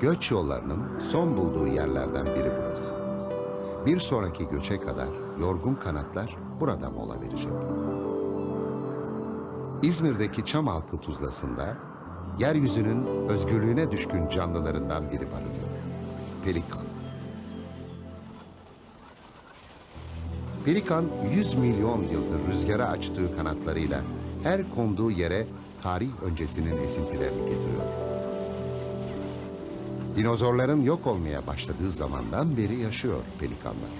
Göç yollarının son bulduğu yerlerden biri burası. Bir sonraki göçe kadar yorgun kanatlar burada mola verecek. İzmir'deki Çamaltı Tuzlası'nda yeryüzünün özgürlüğüne düşkün canlılarından biri barınıyor. Pelikan. Pelikan 100 milyon yıldır rüzgara açtığı kanatlarıyla her konduğu yere tarih öncesinin esintilerini getiriyor. Dinozorların yok olmaya başladığı zamandan beri yaşıyor pelikanlar.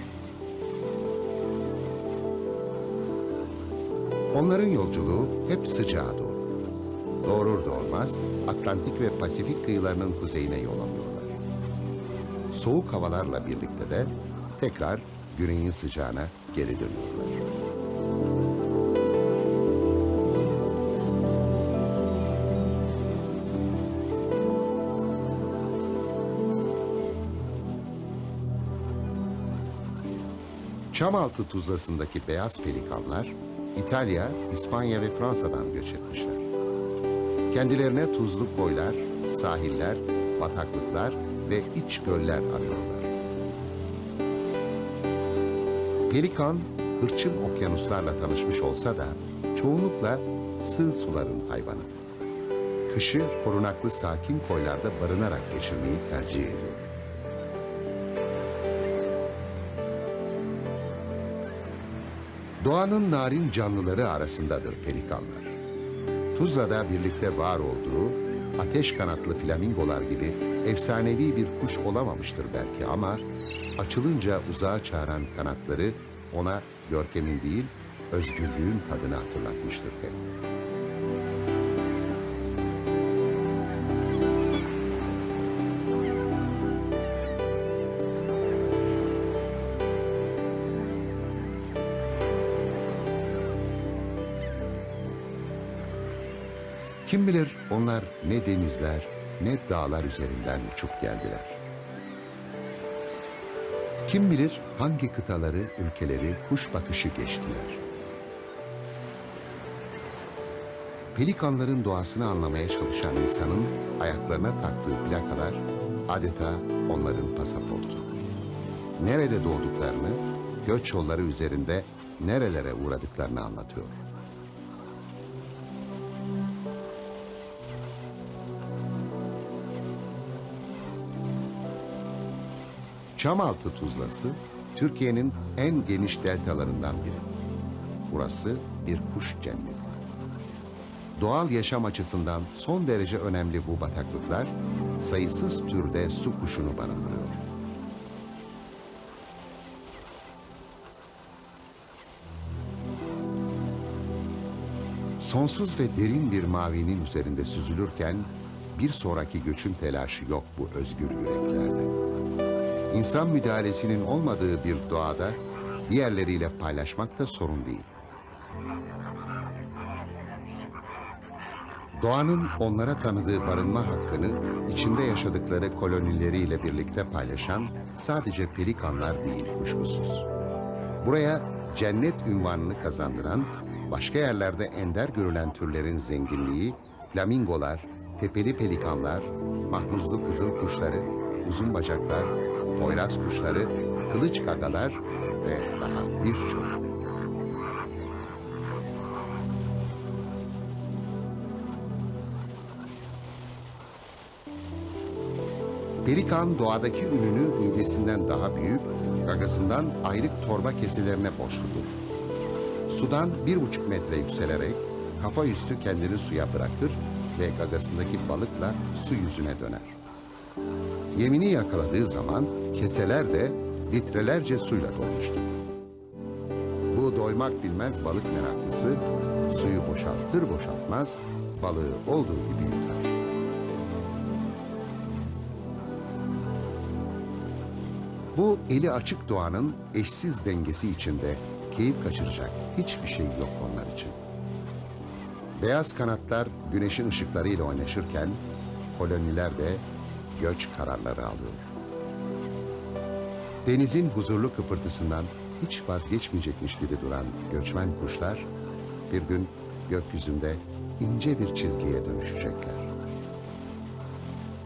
Onların yolculuğu hep sıcağa doğru. Doğurur doğurmaz Atlantik ve Pasifik kıyılarının kuzeyine yol alıyorlar. Soğuk havalarla birlikte de tekrar güneyin sıcağına geri dönüyorlar. Çamaltı tuzlasındaki beyaz pelikanlar İtalya, İspanya ve Fransa'dan göç etmişler. Kendilerine tuzlu koylar, sahiller, bataklıklar ve iç göller arıyorlar. Pelikan, hırçın okyanuslarla tanışmış olsa da çoğunlukla sığ suların hayvanı. Kışı korunaklı sakin koylarda barınarak geçirmeyi tercih ediyor. Doğanın narin canlıları arasındadır pelikanlar. Tuzla'da birlikte var olduğu ateş kanatlı flamingolar gibi efsanevi bir kuş olamamıştır belki ama açılınca uzağa çağıran kanatları ona görkemin değil özgürlüğün tadını hatırlatmıştır hep. Kim bilir onlar ne denizler ne dağlar üzerinden uçup geldiler. Kim bilir hangi kıtaları, ülkeleri kuş bakışı geçtiler. Pelikanların doğasını anlamaya çalışan insanın ayaklarına taktığı plakalar adeta onların pasaportu. Nerede doğduklarını, göç yolları üzerinde nerelere uğradıklarını anlatıyor. Çamaltı Tuzlası, Türkiye'nin en geniş deltalarından biri. Burası bir kuş cenneti. Doğal yaşam açısından son derece önemli bu bataklıklar, sayısız türde su kuşunu barındırıyor. Sonsuz ve derin bir mavinin üzerinde süzülürken, bir sonraki göçün telaşı yok bu özgür yüreklerde. İnsan müdahalesinin olmadığı bir doğada diğerleriyle paylaşmak da sorun değil. Doğanın onlara tanıdığı barınma hakkını içinde yaşadıkları kolonileriyle birlikte paylaşan sadece pelikanlar değil kuşkusuz. Buraya cennet ünvanını kazandıran, başka yerlerde ender görülen türlerin zenginliği, flamingolar, tepeli pelikanlar, mahmuzlu kızıl kuşları, uzun bacaklar, poyraz kuşları, kılıç gagalar ve daha birçok. Pelikan doğadaki ününü midesinden daha büyük, gagasından ayrık torba keselerine borçludur. Sudan bir buçuk metre yükselerek kafa üstü kendini suya bırakır ve gagasındaki balıkla su yüzüne döner. Yemini yakaladığı zaman keseler de litrelerce suyla dolmuştur. Bu doymak bilmez balık meraklısı suyu boşaltır boşaltmaz balığı olduğu gibi yutar. Bu eli açık doğanın eşsiz dengesi içinde keyif kaçıracak hiçbir şey yok onlar için. Beyaz kanatlar güneşin ışıklarıyla oynaşırken koloniler de göç kararları alıyor. Denizin huzurlu kıpırtısından hiç vazgeçmeyecekmiş gibi duran göçmen kuşlar bir gün gökyüzünde ince bir çizgiye dönüşecekler.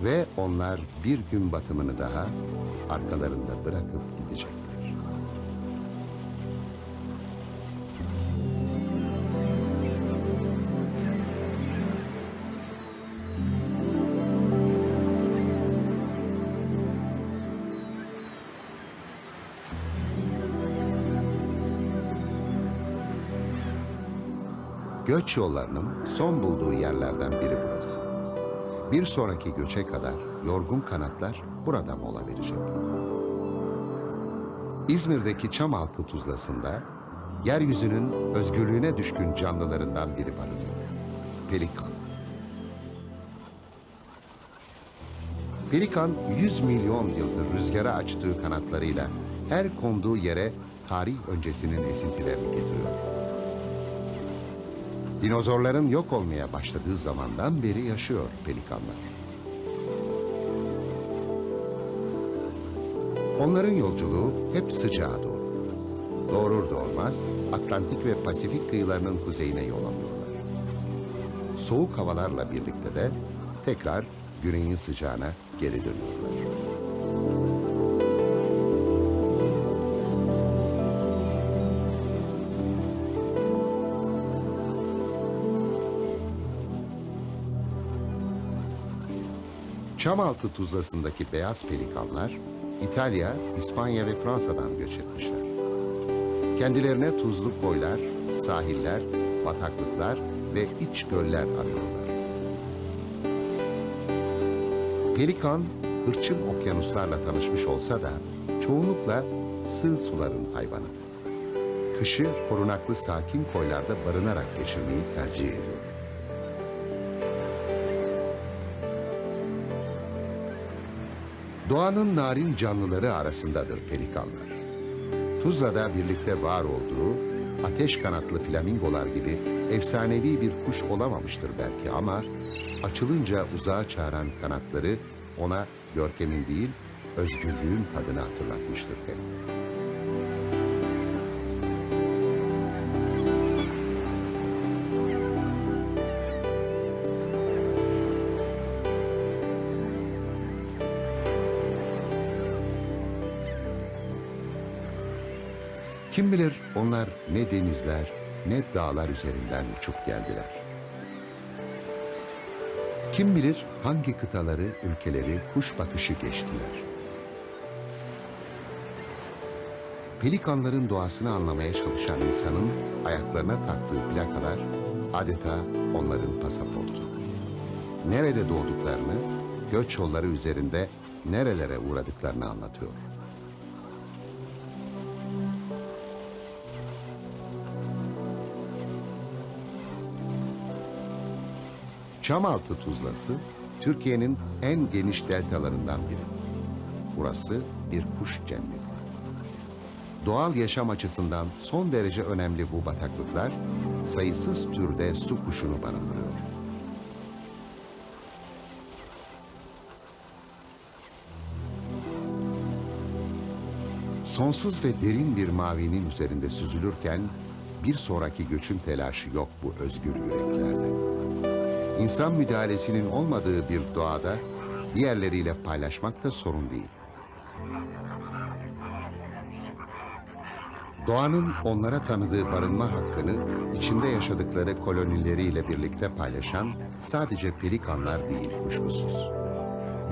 Ve onlar bir gün batımını daha arkalarında bırakıp gidecekler. Göç yollarının son bulduğu yerlerden biri burası. Bir sonraki göçe kadar yorgun kanatlar burada mola verecek. İzmir'deki Çamaltı Tuzlası'nda yeryüzünün özgürlüğüne düşkün canlılarından biri barınıyor. Pelikan. Pelikan 100 milyon yıldır rüzgara açtığı kanatlarıyla her konduğu yere tarih öncesinin esintilerini getiriyor. Dinozorların yok olmaya başladığı zamandan beri yaşıyor pelikanlar. Onların yolculuğu hep sıcağa doğru. Doğurur doğurmaz Atlantik ve Pasifik kıyılarının kuzeyine yol alıyorlar. Soğuk havalarla birlikte de tekrar güneyin sıcağına geri dönüyorlar. Çamaltı Tuzlası'ndaki beyaz pelikanlar İtalya, İspanya ve Fransa'dan göç etmişler. Kendilerine tuzlu koylar, sahiller, bataklıklar ve iç göller arıyorlar. Pelikan, hırçın okyanuslarla tanışmış olsa da çoğunlukla sığ suların hayvanı. Kışı korunaklı sakin koylarda barınarak geçirmeyi tercih ediyor. Doğanın narin canlıları arasındadır pelikanlar. Tuzla'da birlikte var olduğu ateş kanatlı flamingolar gibi efsanevi bir kuş olamamıştır belki ama açılınca uzağa çağıran kanatları ona görkemin değil özgürlüğün tadını hatırlatmıştır hep. Kim bilir onlar ne denizler ne dağlar üzerinden uçup geldiler. Kim bilir hangi kıtaları, ülkeleri kuş bakışı geçtiler. Pelikanların doğasını anlamaya çalışan insanın ayaklarına taktığı plakalar adeta onların pasaportu. Nerede doğduklarını, göç yolları üzerinde nerelere uğradıklarını anlatıyor. Çamaltı Tuzlası, Türkiye'nin en geniş deltalarından biri. Burası bir kuş cenneti. Doğal yaşam açısından son derece önemli bu bataklıklar, sayısız türde su kuşunu barındırıyor. Sonsuz ve derin bir mavinin üzerinde süzülürken, bir sonraki göçün telaşı yok bu özgür yüreklerde. İnsan müdahalesinin olmadığı bir doğada diğerleriyle paylaşmak da sorun değil. Doğanın onlara tanıdığı barınma hakkını içinde yaşadıkları kolonileriyle birlikte paylaşan sadece pelikanlar değil kuşkusuz.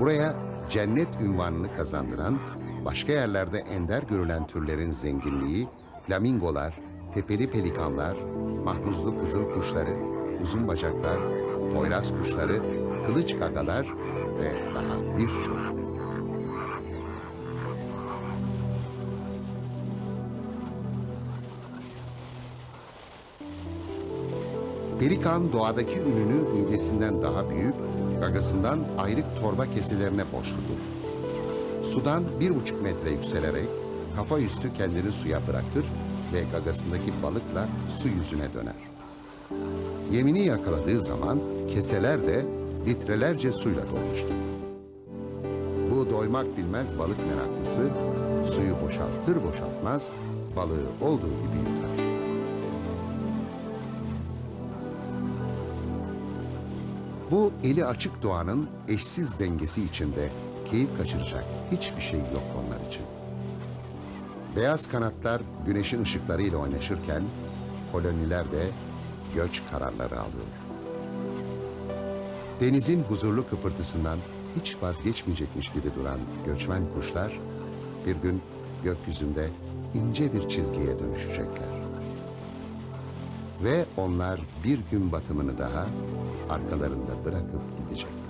Buraya cennet ünvanını kazandıran, başka yerlerde ender görülen türlerin zenginliği, flamingolar, tepeli pelikanlar, mahmuzlu kızıl kuşları, uzun bacaklar, poyraz kuşları, kılıç gagalar ve daha birçok. Pelikan doğadaki ününü midesinden daha büyük, gagasından ayrık torba keselerine borçludur. Sudan bir buçuk metre yükselerek kafa üstü kendini suya bırakır ve gagasındaki balıkla su yüzüne döner. Yemini yakaladığı zaman keseler de litrelerce suyla dolmuştur. Bu doymak bilmez balık meraklısı suyu boşaltır boşaltmaz balığı olduğu gibi yutar. Bu eli açık doğanın eşsiz dengesi içinde keyif kaçıracak hiçbir şey yok onlar için. Beyaz kanatlar güneşin ışıklarıyla oynaşırken koloniler de göç kararları alıyor. Denizin huzurlu kıpırtısından hiç vazgeçmeyecekmiş gibi duran göçmen kuşlar bir gün gökyüzünde ince bir çizgiye dönüşecekler. Ve onlar bir gün batımını daha arkalarında bırakıp gidecekler.